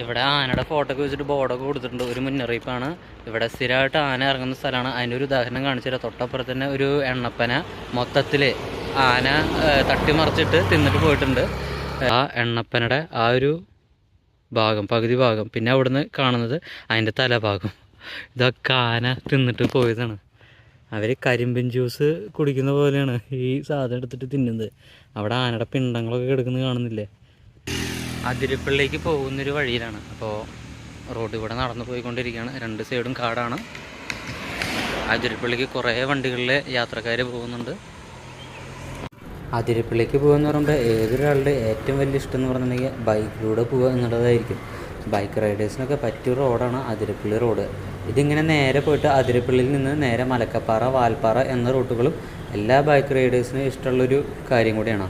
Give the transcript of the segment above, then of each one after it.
ഇവിടെ ആനയുടെ ഫോട്ടോ വെച്ചിട്ട് ബോർഡൊക്കെ കൊടുത്തിട്ടുണ്ട്. ഒരു മുന്നറിയിപ്പാണ്. ഇവിടെ സ്ഥിരമായിട്ട് ആന ഇറങ്ങുന്ന സ്ഥലമാണ്. അതിന്റെ ഒരു ഉദാഹരണം കാണിച്ചു തരാം തൊട്ടപ്പുറത്ത് തന്നെ ഒരു എണ്ണപ്പന മൊത്തത്തിൽ ആന തട്ടിമറിച്ചിട്ട് തിന്നിട്ട് പോയിട്ടുണ്ട്. ആ എണ്ണപ്പനയുടെ ആ ഒരു ഭാഗം പകുതി ഭാഗം പിന്നെ അവിടുന്ന് കാണുന്നത് അതിന്റെ തലഭാഗം. ഇതൊക്കെ ആന തിന്നിട്ട് പോയതാണ്. അവർ കരിമ്പിൻ ജ്യൂസ് കുടിക്കുന്ന പോലെയാണ് ഈ സാധനം എടുത്തിട്ട് തിന്നുന്നത്. അവിടെ ആനയുടെ പിണ്ടങ്ങളൊക്കെ കിടക്കുന്നത് കാണുന്നില്ലേ? അതിരപ്പള്ളിക്ക് പോകുന്നൊരു വഴിയിലാണ്. അപ്പോൾ റോഡ് ഇവിടെ നടന്നു പോയിക്കൊണ്ടിരിക്കുകയാണ്. രണ്ട് സൈഡും കാടാണ്. അതിരപ്പിള്ളിക്ക് കുറേ വണ്ടികളിൽ യാത്രക്കാർ പോകുന്നുണ്ട്. അതിരപ്പിള്ളിക്ക് പോകുക പറയുമ്പോൾ ഏതൊരാളുടെ ഏറ്റവും വലിയ ഇഷ്ടം എന്ന് പറഞ്ഞിട്ടുണ്ടെങ്കിൽ ബൈക്കിലൂടെ പോവുക എന്നുള്ളതായിരിക്കും. ബൈക്ക് റൈഡേഴ്സിനൊക്കെ പറ്റിയ റോഡാണ് അതിരപ്പള്ളി റോഡ്. ഇതിങ്ങനെ നേരെ പോയിട്ട് അതിരപ്പള്ളിയിൽ നിന്ന് നേരെ മലക്കപ്പാറ വാൽപ്പാറ എന്ന റൂട്ടുകളും എല്ലാ ബൈക്ക് റൈഡേഴ്സിനും ഇഷ്ടമുള്ളൊരു കാര്യം കൂടിയാണ്.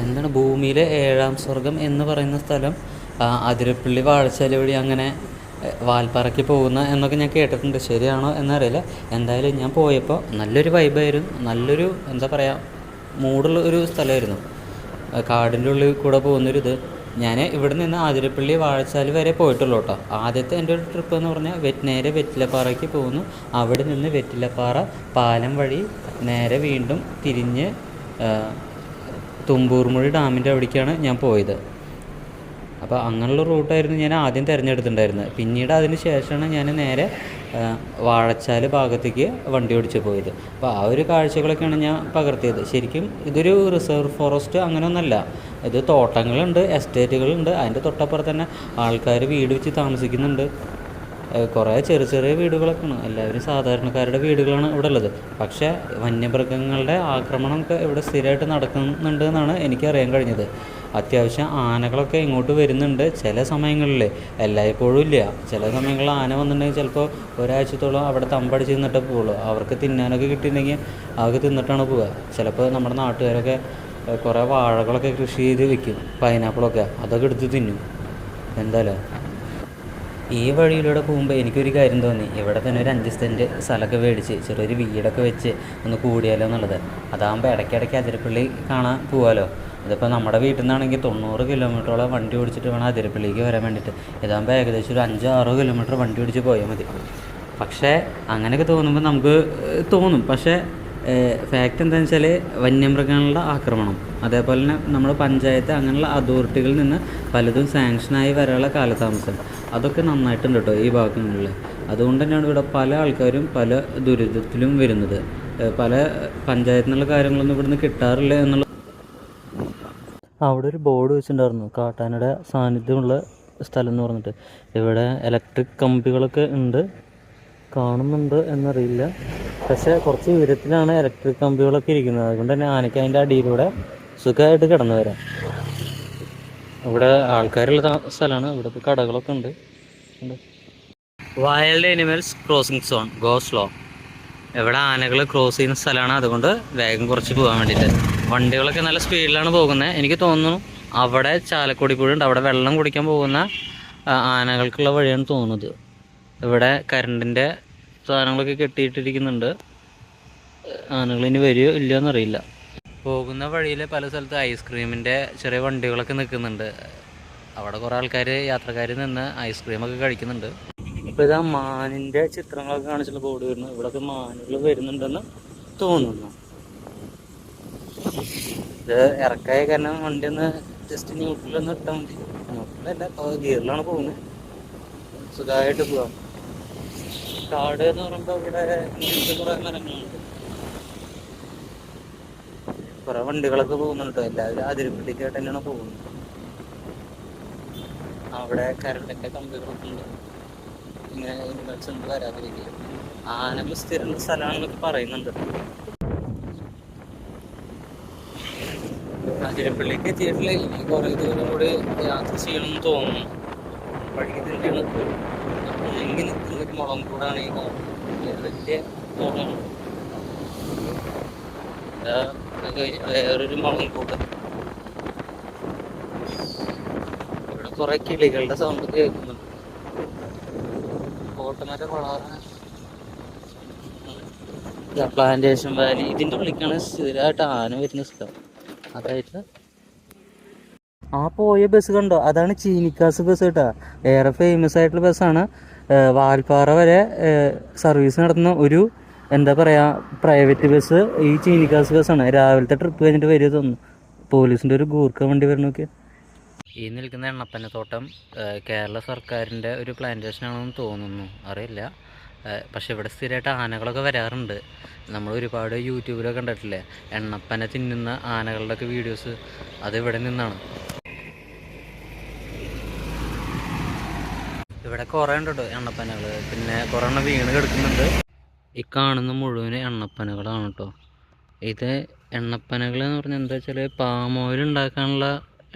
എന്താണ് ഭൂമിയിലെ ഏഴാം സ്വർഗം എന്ന് പറയുന്ന സ്ഥലം? അതിരപ്പള്ളി വാഴച്ചാൽ വഴി അങ്ങനെ വാൽപ്പാറയ്ക്ക് പോകുന്ന എന്നൊക്കെ ഞാൻ കേട്ടിട്ടുണ്ട്. ശരിയാണോ എന്നറിയില്ല. എന്തായാലും ഞാൻ പോയപ്പോൾ നല്ലൊരു വൈബായിരുന്നു നല്ലൊരു എന്താ പറയുക മൂടുള്ള ഒരു സ്ഥലമായിരുന്നു. കാടിന്റെ ഉള്ളിൽ കൂടെ പോകുന്നൊരു ഇത്. ഞാൻ ഇവിടെ നിന്ന് ആതിരപ്പള്ളി വാഴച്ചാൽ വരെ പോയിട്ടുള്ളൂ കേട്ടോ. ആദ്യത്തെ എന്റെ ഒരു ട്രിപ്പ് എന്ന് പറഞ്ഞാൽ വെറ്റ് നേരെ വെറ്റിലപ്പാറയ്ക്ക് പോകുന്നു. അവിടെ നിന്ന് വെറ്റിലപ്പാറ പാലം വഴി നേരെ വീണ്ടും തിരിഞ്ഞ് തുമ്പൂർമുഴി ഡാമിന്റെ അവിടേക്കാണ് ഞാൻ പോയത്. അപ്പോൾ അങ്ങനെയുള്ള റൂട്ടായിരുന്നു ഞാൻ ആദ്യം തിരഞ്ഞെടുത്തിട്ടുണ്ടായിരുന്നത്. പിന്നീട് അതിന് ശേഷമാണ് ഞാൻ നേരെ വാഴച്ചാൽ ഭാഗത്തേക്ക് വണ്ടി ഓടിച്ച് പോയത്. അപ്പോൾ ആ ഒരു കാഴ്ചകളൊക്കെയാണ് ഞാൻ പകർത്തിയത്. ശരിക്കും ഇതൊരു റിസർവ് ഫോറസ്റ്റ് അങ്ങനെയൊന്നല്ല. ഇത് തോട്ടങ്ങളുണ്ട് എസ്റ്റേറ്റുകളുണ്ട്. അതിന്റെ തൊട്ടപ്പുറത്ത് തന്നെ ആൾക്കാർ വീട് വെച്ച് താമസിക്കുന്നുണ്ട്. കുറേ ചെറിയ ചെറിയ വീടുകളൊക്കെയാണ്. എല്ലാവരും സാധാരണക്കാരുടെ വീടുകളാണ് ഇവിടെ ഉള്ളത് പക്ഷേ വന്യമൃഗങ്ങളുടെ ആക്രമണമൊക്കെ ഇവിടെ സ്ഥിരമായിട്ട് നടക്കുന്നുണ്ട് എന്നാണ് എനിക്ക് അറിയാൻ കഴിഞ്ഞത്. അത്യാവശ്യം ആനകളൊക്കെ ഇങ്ങോട്ട് വരുന്നുണ്ട് ചില സമയങ്ങളിൽ എല്ലായ്പ്പോഴും ഇല്ല. ചില സമയങ്ങളിൽ ആന വന്നിട്ടുണ്ടെങ്കിൽ ചിലപ്പോൾ ഒരാഴ്ചത്തോളം അവിടെ തമ്പടിച്ച് നിന്നിട്ടേ പോവുള്ളൂ. അവർക്ക് തിന്നാനൊക്കെ കിട്ടിയിട്ടുണ്ടെങ്കിൽ അവർക്ക് തിന്നിട്ടാണ് പോവുക. ചിലപ്പോൾ നമ്മുടെ നാട്ടുകാരൊക്കെ കുറേ വാഴകളൊക്കെ കൃഷി ചെയ്ത് വെക്കും. പൈനാപ്പിളൊക്കെ. അതൊക്കെ എടുത്ത് തിന്നും. എന്തായാലും. ഈ വഴിയിലൂടെ പോകുമ്പോൾ എനിക്കൊരു കാര്യം തോന്നി. ഇവിടെ തന്നെ ഒരു അഞ്ച് സെന്റ് സ്ഥലമൊക്കെ മേടിച്ച് ചെറിയൊരു വീടൊക്കെ വെച്ച് ഒന്ന് കൂടിയാലോ എന്നുള്ളത്. അതാകുമ്പോൾ ഇടയ്ക്കിടയ്ക്ക് അതിരപ്പള്ളി കാണാൻ പോകാമല്ലോ ഇതിപ്പോൾ നമ്മുടെ വീട്ടിൽ നിന്നാണെങ്കിൽ തൊണ്ണൂറ് കിലോമീറ്ററോളം വണ്ടി ഓടിച്ചിട്ട് വേണം അതിരപ്പള്ളിക്ക് വരാൻ വേണ്ടിയിട്ട് ഇതാകുമ്പോൾ ഏകദേശം ഒരു അഞ്ചോ ആറോ കിലോമീറ്റർ വണ്ടി ഓടിച്ച് പോയാൽ മതി. പക്ഷേ അങ്ങനെയൊക്കെ തോന്നുമ്പോൾ നമുക്ക് തോന്നും. പക്ഷേ ഫാക്റ്റ് എന്താണെന്ന് വെച്ചാൽ വന്യമൃഗങ്ങളുടെ ആക്രമണം. അതേപോലെ തന്നെ നമ്മുടെ പഞ്ചായത്ത് അങ്ങനെയുള്ള അതോറിറ്റികളിൽ നിന്ന് പലതും സാങ്ഷനായി വരാനുള്ള കാലതാമസം. അതൊക്കെ നന്നായിട്ടുണ്ട് കേട്ടോ ഈ ഭാഗങ്ങളിൽ അതുകൊണ്ട് തന്നെയാണ് ഇവിടെ പല ആൾക്കാരും പല ദുരിതത്തിലും വരുന്നത്. പല പഞ്ചായത്തിൽ നിന്നുള്ള കാര്യങ്ങളൊന്നും ഇവിടുന്ന് കിട്ടാറില്ല എന്നുള്ള അവിടെ ഒരു ബോർഡ് വെച്ചിട്ടുണ്ടായിരുന്നു. കാട്ടാനയുടെ സാന്നിധ്യമുള്ള സ്ഥലം എന്ന് പറഞ്ഞിട്ട്. ഇവിടെ ഇലക്ട്രിക് കമ്പികളൊക്കെ ഉണ്ട്. കാണുന്നുണ്ട് എന്നറിയില്ല. പക്ഷെ കുറച്ച് ഉയരത്തിലാണ് ഇലക്ട്രിക് കമ്പികളൊക്കെ ഇരിക്കുന്നത്. അതുകൊണ്ട് തന്നെ ആനയ്ക്ക് അതിന്റെ അടിയിലൂടെ സുഖമായിട്ട് കിടന്നു വരാം. ഇവിടെ ആൾക്കാരുള്ള സ്ഥലമാണ്. ഇവിടുത്തെ കടകളൊക്കെ ഉണ്ട്. Wild animals crossing zone go slow ഇവിടെ ആനകൾ ക്രോസ് ചെയ്യുന്ന സ്ഥലമാണ്. അതുകൊണ്ട് വേഗം കുറച്ച് പോകാൻ വേണ്ടിയിട്ട്. വണ്ടികളൊക്കെ നല്ല സ്പീഡിലാണ് പോകുന്നത് എനിക്ക് തോന്നുന്നു അവിടെ ചാലക്കുടി പുഴ ഉണ്ട്. അവിടെ വെള്ളം കുടിക്കാൻ പോകുന്ന ആനകൾക്കുള്ള വഴിയാണ് തോന്നുന്നത്. ഇവിടെ കരണ്ടിന്റെ സാധനങ്ങളൊക്കെ കെട്ടിയിട്ടിരിക്കുന്നുണ്ട്. ആനകൾ ഇനി വരുമോ ഇല്ലയോ എന്നറിയില്ല. പോകുന്ന വഴിയിൽ പല സ്ഥലത്ത് ഐസ്ക്രീമിന്റെ ചെറിയ വണ്ടികളൊക്കെ നിൽക്കുന്നുണ്ട്. അവിടെ കുറേ ആൾക്കാർ യാത്രക്കാർ നിന്ന് ഐസ്ക്രീമൊക്കെ കഴിക്കുന്നുണ്ട്. ഇപ്പോൾ ഇതാ മാനിന്റെ ചിത്രങ്ങളൊക്കെ കാണിച്ചുള്ള ബോർഡ് വരുന്നു. ഇവിടെയൊക്കെ മാനുകൾ വരുന്നുണ്ടെന്ന് തോന്നുന്നു. ഇത് ഇറക്കായ കാരണം വണ്ടി ഒന്ന് ജസ്റ്റ് ന്യൂട്രലൊന്ന് ഇട്ടാൽ മതി. ന്യൂട്രലല്ല ഗിയറിലാണ് പോകുന്നത്. സുഖമായിട്ട് പോവാം. കാട് എന്ന് പറയുമ്പോൾ ഇവിടെ കുറെ മരങ്ങളുണ്ട്. കുറെ വണ്ടികളൊക്കെ പോകുന്നുണ്ട് എല്ലാവരും അതിരിപ്പിടിക്കായിട്ട് തന്നെയാണ് പോകുന്നത്. അവിടെ കരണ്ടിന്റെ കമ്പികളൊക്കെ ഉണ്ട്. ഇങ്ങനെ ഇൻവെർട്സ് ഉണ്ട് വരാതിരിക്കുക. ആനകൾ സ്ഥിരം സ്ഥലമാണെന്നൊക്കെ പറയുന്നുണ്ട്. അതിരപ്പള്ളിക്ക് എത്തിയിട്ടില്ല. ഇനി കുറെ ദൂരം കൂടി യാത്ര ചെയ്യണമെന്ന് തോന്നുന്നു. നിൽക്കുന്ന ഒരു മുളം കൂടാണ് ഈ. വലിയ കഴിഞ്ഞ് വേറൊരു മുളം കൂട്. ഇവിടെ കുറെ കിളികളുടെ സൗണ്ട് കേൾക്കുന്നുണ്ട്. കോട്ടമറ്റ കൊളാറാണ് പ്ലാന്റേഷൻ വാലി ഇതിന്റെ ഉള്ളിക്കാണ് സ്ഥിരമായിട്ട് ആന വരുന്ന സ്ഥലം അതായത് ആ പോയ ബസ് കണ്ടോ? അതാണ് ചീനിക്കാസ് ബസ് കേട്ടോ. ഏറെ ഫേമസ് ആയിട്ടുള്ള ബസ്സാണ് വാൽപ്പാറ വരെ സർവീസ് നടത്തുന്ന ഒരു എന്താ പറയുക പ്രൈവറ്റ് ബസ് ഈ ചീനിക്കാസ് ബസ്സാണ് രാവിലത്തെ ട്രിപ്പ് കഴിഞ്ഞിട്ട് വരിക തോന്നുന്നു. പോലീസിന്റെ ഒരു ഗൂർക്ക വണ്ടി വരണമൊക്കെ ഈ നിൽക്കുന്ന എണ്ണപ്പനത്തോട്ടം തോട്ടം കേരള സർക്കാരിന്റെ ഒരു പ്ലാന്റേഷൻ ആണെന്ന് തോന്നുന്നു. അറിയില്ല. പക്ഷെ ഇവിടെ സ്ഥിരമായിട്ട് ആനകളൊക്കെ വരാറുണ്ട്. നമ്മൾ ഒരുപാട് യൂട്യൂബിലൊക്കെ കണ്ടിട്ടില്ലേ? എണ്ണപ്പന തിന്നുന്ന ആനകളുടെയൊക്കെ വീഡിയോസ് അത് ഇവിടെ നിന്നാണ്. ഇവിടെ കുറേ ഉണ്ട് എണ്ണപ്പനകൾ പിന്നെ കുറേ എണ്ണം വീണ് കിടക്കുന്നുണ്ട്. ഈ കാണുന്ന മുഴുവൻ എണ്ണപ്പനകളാണ് കേട്ടോ ഇത് എണ്ണപ്പനകൾ എന്ന് പറഞ്ഞാൽ എന്താ വെച്ചാൽ പാം ഓയിൽ ഉണ്ടാക്കാനുള്ള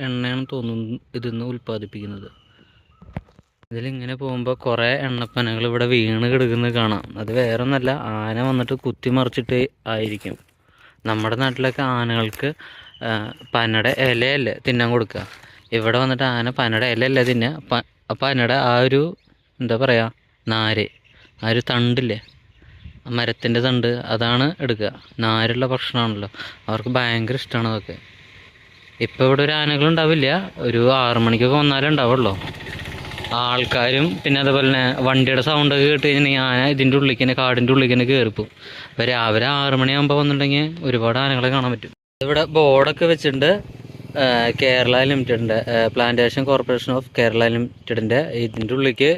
എണ്ണയാണ് തോന്നുന്നു ഇതിന്ന് ഉൽപ്പാദിപ്പിക്കുന്നത്. ഇതിലിങ്ങനെ പോകുമ്പോൾ കുറേ എണ്ണപ്പനകൾ ഇവിടെ വീണ് കിടക്കുന്നത് കാണാം. അത് വേറെ ഒന്നല്ല ആന വന്നിട്ട് കുത്തി മറിച്ചിട്ട് ആയിരിക്കും. നമ്മുടെ നാട്ടിലൊക്കെ ആനകൾക്ക് പനയുടെ ഇലയല്ലേ തിന്നാൻ കൊടുക്കുക. ഇവിടെ വന്നിട്ട് ആന പനയുടെ ഇലയല്ല തിന്നുക. പ അതിനിടെ ആ ഒരു എന്താ പറയുക നാര് ആ ഒരു തണ്ടില്ലേ മരത്തിന്റെ തണ്ട് അതാണ് എടുക്കുക. നാരുള്ള ഭക്ഷണമാണല്ലോ. അവർക്ക് ഭയങ്കര ഇഷ്ടമാണ് അതൊക്കെ. ഇപ്പോൾ ഇവിടെ ഒരു ആനകളുണ്ടാവില്ല. ഒരു ആറു മണിക്കൊക്കെ വന്നാലേ ഉണ്ടാവുള്ളൂ. ആൾക്കാരും പിന്നെ അതുപോലെ തന്നെ വണ്ടിയുടെ സൗണ്ടൊക്കെ കേട്ട് കഴിഞ്ഞിട്ടുണ്ടെങ്കിൽ ആന ഇതിന്റെ ഉള്ളിലേക്ക് തന്നെ കാടിന്റെ ഉള്ളിലേക്ക് തന്നെ കയറിപ്പോവും അപ്പോൾ രാവിലെ ആറു മണിയാകുമ്പോൾ വന്നിട്ടുണ്ടെങ്കിൽ ഒരുപാട് ആനകളെ കാണാൻ പറ്റും. ഇവിടെ ബോർഡൊക്കെ വെച്ചിട്ടുണ്ട്. കേരള ലിമിറ്റഡിന്റെ പ്ലാന്റേഷൻ കോർപ്പറേഷൻ ഓഫ് കേരള ലിമിറ്റഡിന്റെ ഇതിന്റെ ഉള്ളിലേക്ക്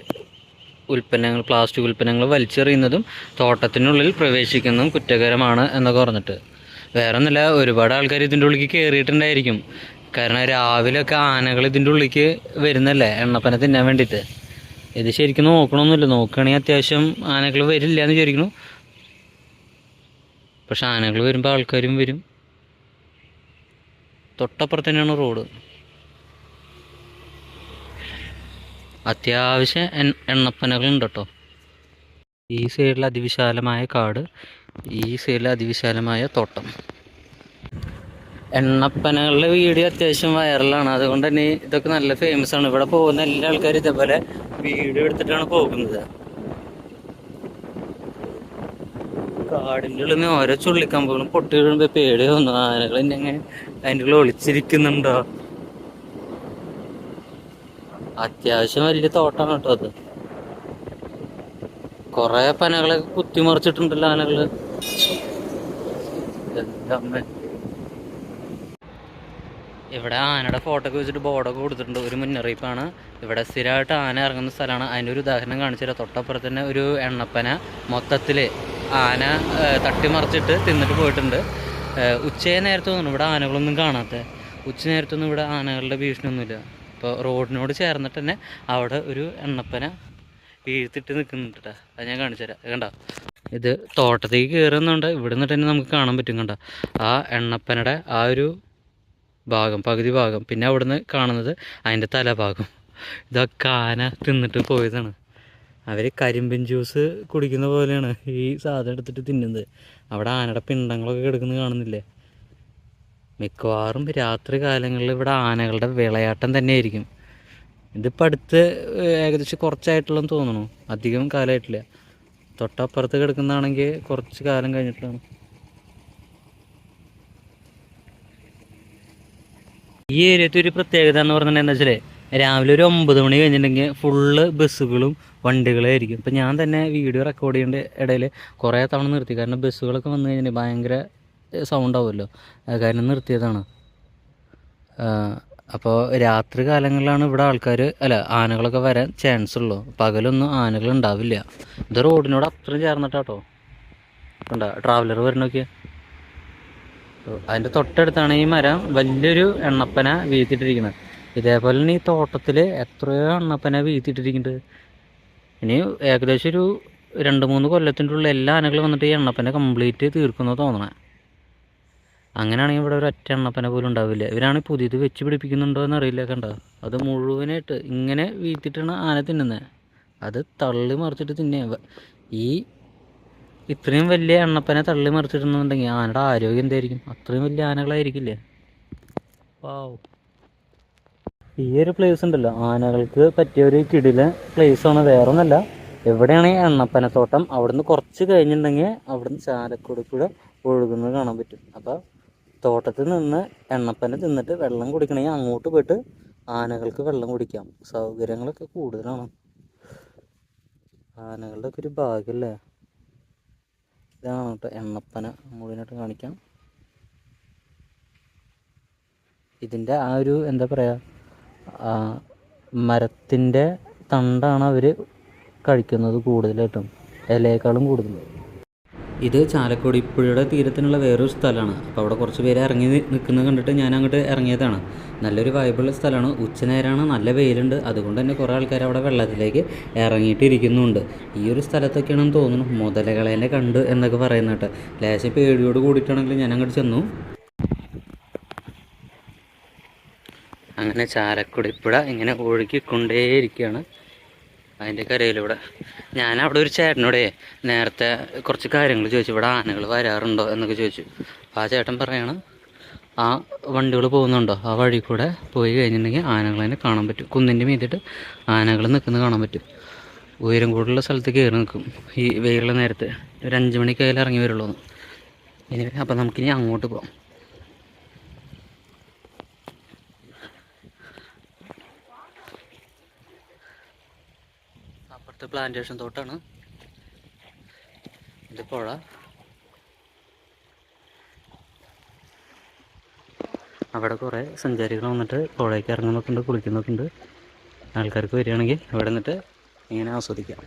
ഉൽപ്പന്നങ്ങൾ പ്ലാസ്റ്റിക് ഉൽപ്പന്നങ്ങൾ വലിച്ചെറിയുന്നതും തോട്ടത്തിനുള്ളിൽ പ്രവേശിക്കുന്നതും കുറ്റകരമാണ് എന്നൊക്കെ പറഞ്ഞിട്ട്. വേറെ ഒന്നുമില്ല ഒരുപാട് ആൾക്കാർ ഇതിന്റെ ഉള്ളിലേക്ക് കയറിയിട്ടുണ്ടായിരിക്കും കാരണം രാവിലെയൊക്കെ ആനകൾ ഇതിന്റെ ഉള്ളിലേക്ക് വരുന്നല്ലേ എണ്ണപ്പന തിന്നാൻ വേണ്ടിയിട്ട്. ഇത് ശരിക്കും നോക്കണമൊന്നുമില്ല നോക്കുകയാണെങ്കിൽ അത്യാവശ്യം ആനകൾ വരില്ല എന്ന് വിചാരിക്കുന്നു. പക്ഷെ ആനകൾ വരുമ്പോൾ ആൾക്കാരും വരും. തൊട്ടപ്പുറത്ത് തന്നെയാണ് റോഡ്. അത്യാവശ്യം എണ്ണപ്പനകളുണ്ട് കേട്ടോ ഈ സൈഡിൽ അതിവിശാലമായ കാട് ഈ സൈഡിൽ അതിവിശാലമായ തോട്ടം. എണ്ണപ്പനകളുടെ വീഡിയോ അത്യാവശ്യം വൈറലാണ്. അതുകൊണ്ട് തന്നെ ഇതൊക്കെ നല്ല ഫേമസ് ആണ്. ഇവിടെ പോകുന്ന എല്ലാ ആൾക്കാരും ഇതേപോലെ വീഡിയോ എടുത്തിട്ടാണ് പോകുന്നത്. കാടിന്റെ ഉള്ളിൽ നിന്ന് ഓരോ ചുള്ളിക്കമ്പുകളും പൊട്ടി വീഴുമ്പോൾ പേടി തോന്നുന്നു. ആനകൾ എന്നെ അങ്ങനെ അതിന്റെ ഉള്ളിൽ ഒളിച്ചിരിക്കുന്നുണ്ടോ? അത്യാവശ്യം വലിയ തോട്ടാണ് കേട്ടോ അത്. കൊറേ പനകളെ കുത്തിമറിച്ചിട്ടുണ്ടല്ലോ ആനകൾ. ഇവിടെ ആനയുടെ ഫോട്ടോ ഒക്കെ വെച്ചിട്ട് ബോർഡൊക്കെ കൊടുത്തിട്ടുണ്ട്. ഒരു മുന്നറിയിപ്പാണ്. ഇവിടെ സ്ഥിരമായിട്ട് ആന ഇറങ്ങുന്ന സ്ഥലമാണ്. അതിന്റെ ഒരു ഉദാഹരണം കാണിച്ചുതരാം. തൊട്ടപ്പുറത്ത് തന്നെ ഒരു എണ്ണപ്പന മൊത്തത്തിൽ ആന തട്ടിമറിച്ചിട്ട് തിന്നിട്ട് പോയിട്ടുണ്ട്. ഉച്ചയെ നേരത്തൊന്നും ഇവിടെ ആനകളൊന്നും കാണാത്ത. ഉച്ച നേരത്തൊന്നും ഇവിടെ ആനകളുടെ ഭീഷണിയൊന്നുമില്ല. ഇപ്പോൾ റോഡിനോട് ചേർന്നിട്ട് തന്നെ അവിടെ ഒരു എണ്ണപ്പന വീഴ്ത്തിട്ട് നിൽക്കുന്നുണ്ട് അത് ഞാൻ കാണിച്ചു തരാം. കണ്ട? ഇത് തോട്ടത്തേക്ക് കയറുന്നുണ്ട്. ഇവിടെ നിന്നിട്ട് തന്നെ നമുക്ക് കാണാൻ പറ്റും കണ്ട? ആ എണ്ണപ്പനയുടെ ആ ഒരു ഭാഗം പകുതി ഭാഗം. പിന്നെ അവിടുന്ന് കാണുന്നത് അതിന്റെ തലഭാഗം. ഇതൊക്കെ ആന തിന്നിട്ട് പോയതാണ്. അവർ കരിമ്പിൻ ജ്യൂസ് കുടിക്കുന്ന പോലെയാണ് ഈ സാധനം എടുത്തിട്ട് തിന്നുന്നത്. അവിടെ ആനയുടെ പിണ്ടങ്ങളൊക്കെ കിടക്കുന്നത് കാണുന്നില്ലേ? മിക്കവാറും രാത്രി കാലങ്ങളിൽ ഇവിടെ ആനകളുടെ വിളയാട്ടം തന്നെയായിരിക്കും. ഇതിപ്പോൾ അടുത്ത് ഏകദേശം കുറച്ചായിട്ടുള്ളതെന്ന് തോന്നുന്നു. അധികം കാലമായിട്ടില്ല. തൊട്ടപ്പുറത്ത് കിടക്കുന്നതാണെങ്കിൽ കുറച്ച് കാലം കഴിഞ്ഞിട്ടാണ് ഈ ഏരിയത്തെ ഒരു പ്രത്യേകത എന്ന് പറഞ്ഞിട്ടുണ്ടെന്ന് വെച്ചാൽ രാവിലെ ഒരു ഒമ്പത് മണി കഴിഞ്ഞിട്ടുണ്ടെങ്കിൽ ഫുള്ള് ബസ്സുകളും വണ്ടികളായിരിക്കും ഇപ്പം ഞാൻ തന്നെ വീഡിയോ റെക്കോർഡ് ചെയ്യേണ്ട ഇടയിൽ കുറേ തവണ നിർത്തി. കാരണം ബസ്സുകളൊക്കെ വന്നു കഴിഞ്ഞിട്ടുണ്ടെങ്കിൽ ഭയങ്കര സൗണ്ട് ആവുമല്ലോ. കാരണം നിർത്തിയതാണ്. അപ്പോൾ രാത്രി കാലങ്ങളിലാണ് ഇവിടെ ആൾക്കാർ അല്ല ആനകളൊക്കെ വരാൻ ചാൻസ് ഉള്ളൂ. പകലൊന്നും ആനകൾ ഉണ്ടാവില്ല. ഇത് റോഡിനോട് അത്രയും ചേർന്നിട്ടാട്ടോ. ഉണ്ടോ ട്രാവലർ വരണമൊക്കെ അതിന്റെ തൊട്ടടുത്താണ് ഈ മരം. വലിയൊരു എണ്ണപ്പന വീഴ്ത്തിയിട്ടിരിക്കുന്നത് ഇതേപോലെ തന്നെ ഈ തോട്ടത്തിൽ എത്രയോ എണ്ണപ്പന വീഴ്ത്തിയിട്ടിരിക്കുന്നുണ്ട് ഇനി ഏകദേശം ഒരു രണ്ട് മൂന്ന് കൊല്ലത്തിന്റെ ഉള്ളിൽ എല്ലാ ആനകളും വന്നിട്ട് ഈ എണ്ണപ്പന കംപ്ലീറ്റ് തീർക്കുന്നു തോന്നണേ. അങ്ങനെയാണെങ്കിൽ ഇവിടെ ഒരു ഒറ്റ എണ്ണപ്പന പോലും ഉണ്ടാവില്ല. ഇവരാണ് പുതിയത് വെച്ച് പിടിപ്പിക്കുന്നുണ്ടോ എന്നറിയില്ല കണ്ട? അത് മുഴുവനായിട്ട് ഇങ്ങനെ വീഴ്ത്തിയിട്ടാണ് ആന തിന്നുന്നത് അത് തള്ളി മറിച്ചിട്ട് തിന്നേ. ഈ ഇത്രയും വലിയ എണ്ണപ്പന തള്ളി മറിച്ചിട്ടുണ്ടെന്നുണ്ടെങ്കിൽ ആനയുടെ ആരോഗ്യം എന്തായിരിക്കും? അത്രയും വലിയ ആനകളായിരിക്കില്ലേ? വാവ് ഈ ഒരു പ്ലേസ് ഉണ്ടല്ലോ. ആനകൾക്ക് പറ്റിയ ഒരു കിടില ആണ്. വേറെ ഒന്നല്ല എവിടെയാണ് എണ്ണപ്പനത്തോട്ടം? അവിടുന്ന് കുറച്ച് കഴിഞ്ഞിട്ടുണ്ടെങ്കിൽ അവിടുന്ന് ചാലക്കുടി കൂടെ ഒഴുകുന്നത് കാണാൻ പറ്റും. അപ്പോൾ തോട്ടത്തിൽ നിന്ന് എണ്ണപ്പന തിന്നിട്ട് വെള്ളം കുടിക്കണമെങ്കിൽ അങ്ങോട്ട് പോയിട്ട് ആനകൾക്ക് വെള്ളം കുടിക്കാം. സൗകര്യങ്ങളൊക്കെ കൂടുതലാണ്. ആനകളുടെ ഒക്കെ ഒരു ഭാഗ്യമല്ലേ ഇതാണ് കേട്ടോ എണ്ണപ്പന. മുഴുവനായിട്ട് കാണിക്കാം. ഇതിന്റെ ആ ഒരു എന്താ പറയുക മരത്തിന്റെ തണ്ടാണ് അവർ കഴിക്കുന്നത് കൂടുതലായിട്ടും. ഇലയേക്കാളും കൂടുതൽ. ഇത് ചാലക്കുടി പുഴയുടെ തീരത്തിനുള്ള വേറൊരു സ്ഥലമാണ്. അപ്പോൾ അവിടെ കുറച്ച് പേര് ഇറങ്ങി നിൽക്കുന്നത് കണ്ടിട്ട് ഞാൻ അങ്ങോട്ട് ഇറങ്ങിയതാണ്. നല്ലൊരു വൈബുള്ള സ്ഥലമാണ്. ഉച്ചനേരമാണ് നല്ല വെയിലുണ്ട്. അതുകൊണ്ട് തന്നെ കുറേ ആൾക്കാർ അവിടെ വെള്ളത്തിലേക്ക് ഇറങ്ങിയിട്ടിരിക്കുന്നുണ്ട്. ഈ ഒരു സ്ഥലത്തൊക്കെയാണെന്ന് തോന്നുന്നു മുതലകളേനെ കണ്ട് എന്നൊക്കെ പറയുന്നത് കേട്ടോ. ലേശം പേടിയോട് കൂടിയിട്ടാണെങ്കിൽ ഞാൻ അങ്ങോട്ട് ചെന്നു. അങ്ങനെ ചാലക്കുടിപ്പുഴ ഇങ്ങനെ ഒഴുകിക്കൊണ്ടേയിരിക്കുകയാണ്. അതിന്റെ കരയിലൂടെ. ഞാൻ അവിടെ ഒരു ചേട്ടനോടെ നേരത്തെ കുറച്ച് കാര്യങ്ങൾ ചോദിച്ചു. ഇവിടെ ആനകൾ വരാറുണ്ടോ എന്നൊക്കെ ചോദിച്ചു. അപ്പോൾ ആ ചേട്ടൻ പറയാണ് ആ വണ്ടികൾ പോകുന്നുണ്ടോ? ആ വഴി കൂടെ പോയി കഴിഞ്ഞിട്ടുണ്ടെങ്കിൽ ആനകളെ കാണാൻ പറ്റും. കുന്നിന്റെ മീതിട്ട് ആനകൾ നിൽക്കുന്നത് കാണാൻ പറ്റും. ഉയരം കൂടുതലുള്ള സ്ഥലത്ത് കയറി നിൽക്കും. ഈ വെയിലുള്ള നേരത്തെ ഒരു അഞ്ച് മണിക്കായാലും ഇറങ്ങി വരുള്ളൂ അപ്പം നമുക്കിനി അങ്ങോട്ട് പോകാം. അപ്പുറത്ത് പ്ലാന്റേഷൻ തോട്ടാണ്. ഇത് പുഴ. അവിടെ കുറേ സഞ്ചാരികൾ വന്നിട്ട് പുഴയ്ക്ക് ഇറങ്ങുന്നൊക്കെ ഉണ്ട് കുളിക്കുന്നൊക്കെ ഉണ്ട്. ആൾക്കാർക്ക് വരികയാണെങ്കിൽ അവിടെ നിന്നിട്ട് ഇങ്ങനെ ആസ്വദിക്കാം.